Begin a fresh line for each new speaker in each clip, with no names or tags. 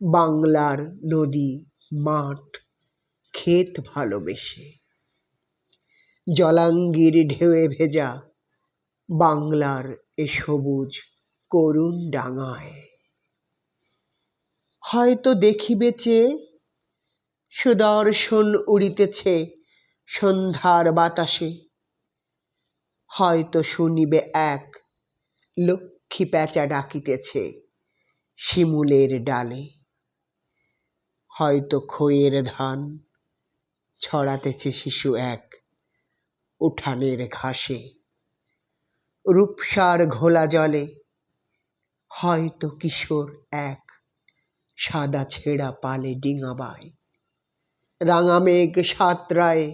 বাংলার নদী, মাঠ, ক্ষেত ভালোবেসে। জলাঙ্গির ঢেউয়ে ভেজা বাংলার এ সবুজ করুণ ডাঙায়। হয়তো দেখিবে চেয়ে সুদর্শন উড়িতেছে সন্ধ্যার বাতাসে। হয়তো শুনিবে এক লক্ষ্মী প্যাঁচা ডাকিতেছে শিমুলের ডালে। হয়তো খইয়ের ধান ছড়াতেছে শিশু এক উঠানের ঘাসে। রূপসার ঘোলা জলে হয়তো কিশোর এক সাদা ছেঁড়া পালে ডিঙাবায় রাঙা মেঘ সাতরায়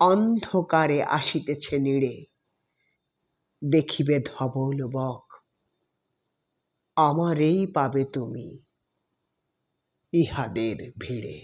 অন্ধকারে আসিতেছে নিড়ে। দেখিবে ধবল বক, আমারেই পাবে তুমি ইহাদের ভিড়ে